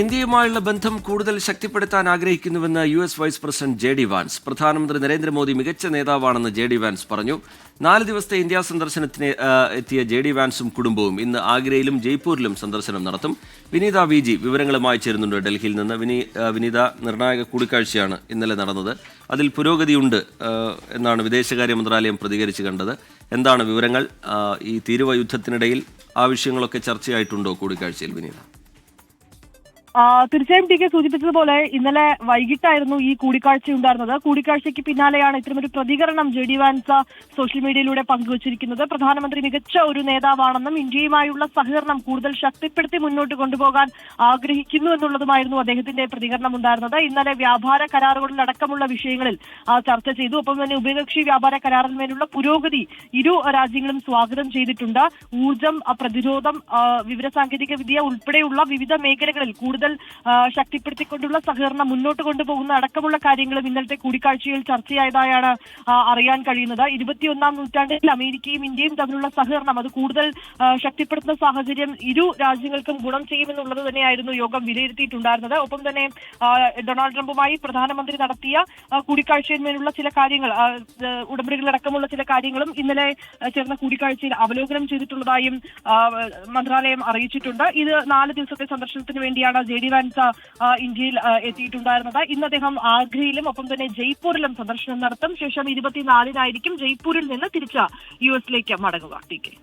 ഇന്ത്യയുമായുള്ള ബന്ധം കൂടുതൽ ശക്തിപ്പെടുത്താൻ ആഗ്രഹിക്കുന്നുവെന്ന് U S vice president J D Vance. പ്രധാനമന്ത്രി നരേന്ദ്രമോദി മികച്ച നേതാവാണെന്ന് ജെ ഡി വാൻസ് പറഞ്ഞു. നാല് ദിവസത്തെ ഇന്ത്യ സന്ദർശനത്തിന് എത്തിയ ജെ ഡി വാൻസും കുടുംബവും ഇന്ന് ആഗ്രയിലും ജയ്പൂരിലും സന്ദർശനം നടത്തും. വിനീത വി ജി വിവരങ്ങളുമായി ചേരുന്നുണ്ട് ഡൽഹിയിൽ നിന്ന്. വിനീ വിനീത നിർണായക കൂടിക്കാഴ്ചയാണ് ഇന്നലെ നടന്നത്. അതിൽ പുരോഗതിയുണ്ട് എന്നാണ് വിദേശകാര്യ മന്ത്രാലയം പ്രതികരിച്ചു കണ്ടത്. എന്താണ് വിവരങ്ങൾ? ഈ തീരുവ യുദ്ധത്തിനിടയിൽ ആവശ്യങ്ങളൊക്കെ ചർച്ചയായിട്ടുണ്ടോ കൂടിക്കാഴ്ചയിൽ വിനീത? തീർച്ചയായും ടി കെ സൂചിപ്പിച്ചതുപോലെ ഇന്നലെ വൈകിട്ടായിരുന്നു ഈ കൂടിക്കാഴ്ച ഉണ്ടായിരുന്നത് കൂടിക്കാഴ്ചയ്ക്ക് പിന്നാലെയാണ് ഇത്തരമൊരു പ്രതികരണം ജെ ഡി വാൻസ സോഷ്യൽ മീഡിയയിലൂടെ പങ്കുവച്ചിരിക്കുന്നത്. പ്രധാനമന്ത്രി മികച്ച ഒരു നേതാവാണെന്നും ഇന്ത്യയുമായുള്ള സഹകരണം കൂടുതൽ ശക്തിപ്പെടുത്തി മുന്നോട്ട് കൊണ്ടുപോകാൻ ആഗ്രഹിക്കുന്നു എന്നുള്ളതുമായിരുന്നു അദ്ദേഹത്തിന്റെ പ്രതികരണം ഉണ്ടായിരുന്നത് ഇന്നലെ വ്യാപാര കരാറുകളിൽ അടക്കമുള്ള വിഷയങ്ങളിൽ ചർച്ച ചെയ്തു. ഒപ്പം തന്നെ ഉഭയകക്ഷി വ്യാപാര കരാറിന്മേലുള്ള പുരോഗതി ഇരു രാജ്യങ്ങളും സ്വാഗതം ചെയ്തിട്ടുണ്ട്. ഊർജം പ്രതിരോധം വിവര വിവരസാങ്കേതിക വിദ്യ ഉൾപ്പെടെയുള്ള വിവിധ മേഖലകളിൽ കൂടുതൽ ശക്തിപ്പെടുത്തിക്കൊണ്ടുള്ള സഹകരണം മുന്നോട്ട് കൊണ്ടുപോകുന്ന അടക്കമുള്ള കാര്യങ്ങളും ഇന്നലത്തെ കൂടിക്കാഴ്ചയിൽ ചർച്ചയായതായാണ് അറിയാൻ കഴിയുന്നത്. ഇരുപത്തിയൊന്നാം നൂറ്റാണ്ടിൽ അമേരിക്കയും ഇന്ത്യയും തമ്മിലുള്ള സഹകരണം അത് കൂടുതൽ ശക്തിപ്പെടുത്തുന്ന സാഹചര്യം ഇരു രാജ്യങ്ങൾക്കും ഗുണം ചെയ്യുമെന്നുള്ളത് തന്നെയായിരുന്നു യോഗം വിലയിരുത്തിയിട്ടുണ്ടായിരുന്നത്. ഒപ്പം തന്നെ ഡൊണാൾഡ് ട്രംപുമായി പ്രധാനമന്ത്രി നടത്തിയ കൂടിക്കാഴ്ചയിന്മേലുള്ള ചില കാര്യങ്ങൾ ഉടമ്പടികളടക്കമുള്ള ചില കാര്യങ്ങളും ഇന്നലെ ചേർന്ന കൂടിക്കാഴ്ചയിൽ അവലോകനം ചെയ്തിട്ടുള്ളതായും മന്ത്രാലയം അറിയിച്ചിട്ടുണ്ട്. ഇത് നാല് ദിവസത്തെ സന്ദർശനത്തിന് വേണ്ടിയാണ് ജെ ഡി വാൻസ ഇന്ത്യയിൽ എത്തിയിട്ടുണ്ടായിരുന്നത്. ഇന്ന് അദ്ദേഹം ആഗ്രയിലും ഒപ്പം തന്നെ ജയ്പൂരിലും സന്ദർശനം നടത്തും. ശേഷം ഇരുപത്തിനാലിനായിരിക്കും ജയ്പൂരിൽ നിന്ന് തിരിച്ച് യു എസിലേക്ക് മടങ്ങുക. T K.